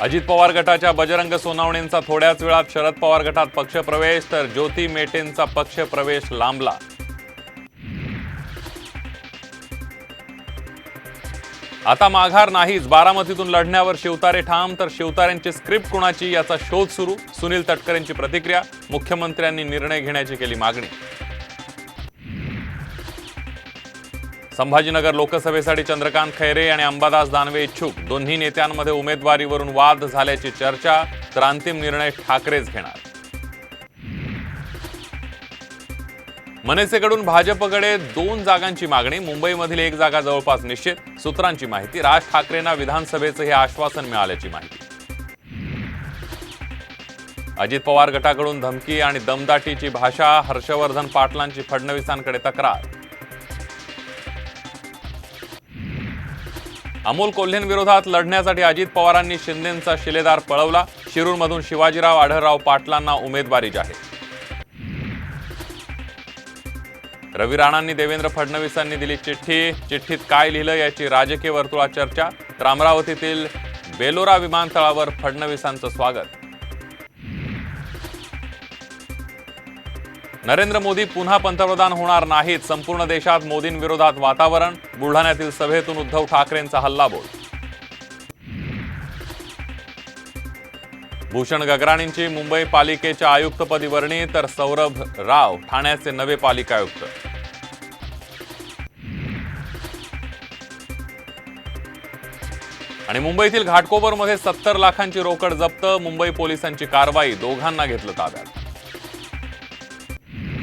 अजित पवार गटाच्या बजरंग सोनावणेंचा थोड्याच वेळात शरद पवार गटात पक्षप्रवेश तर ज्योती मेटेंचा पक्षप्रवेश लांबला. आता माघार नाहीच. बारामतीतून लढण्यावर शिवतारे ठाम तर शिवतारेंची स्क्रिप्ट कुणाची याचा शोध सुरू? सुनील तटकरेंची प्रतिक्रिया मुख्यमंत्र्यांनी निर्णय घेण्याची केली मागणी. संभाजीनगर लोकसभेसाठी चंद्रकांत खैरे आणि अंबादास दानवे इच्छुक. दोन्ही नेत्यांमध्ये उमेदवारीवरून वाद झाल्याची चर्चा तर अंतिम निर्णय ठाकरेच घेणार. मनसेकडून भाजपकडे दोन जागांची मागणी मुंबईमधील एक जागा जवळपास निश्चित. सूत्रांची माहिती राज ठाकरेंना विधानसभेचं हे आश्वासन मिळाल्याची माहिती. अजित पवार गटाकडून धमकी आणि दमदाटीची भाषा हर्षवर्धन पाटलांची फडणवीसांकडे तक्रार. अमोल कोल्हेंविरोधात लढण्यासाठी अजित पवारांनी शिंदेंचा शिलेदार पळवला. शिरूरमधून शिवाजीराव आढळराव पाटलांना उमेदवारी जाहीर. रवी राणांनी देवेंद्र फडणवीसांनी दिली चिठ्ठी. चिठ्ठीत काय लिहिलं याची राजकीय वर्तुळात चर्चा. तर अमरावतीतील बेलोरा विमानतळावर फडणवीसांचं स्वागत. नरेंद्र मोदी पुन्हा पंतप्रधान होणार नाहीत. संपूर्ण देशात मोदींविरोधात वातावरण. बुलढाण्यातील सभेतून उद्धव ठाकरेंचा हल्लाबोल. भूषण गगराणींची मुंबई पालिकेच्या आयुक्तपदी वर्णी तर सौरभ राव ठाण्याचे नवे पालिका आयुक्त. आणि मुंबईतील घाटकोपरमध्ये सत्तर लाखांची रोकड जप्त. मुंबई पोलिसांची कारवाई दोघांना घेतलं ताब्यात.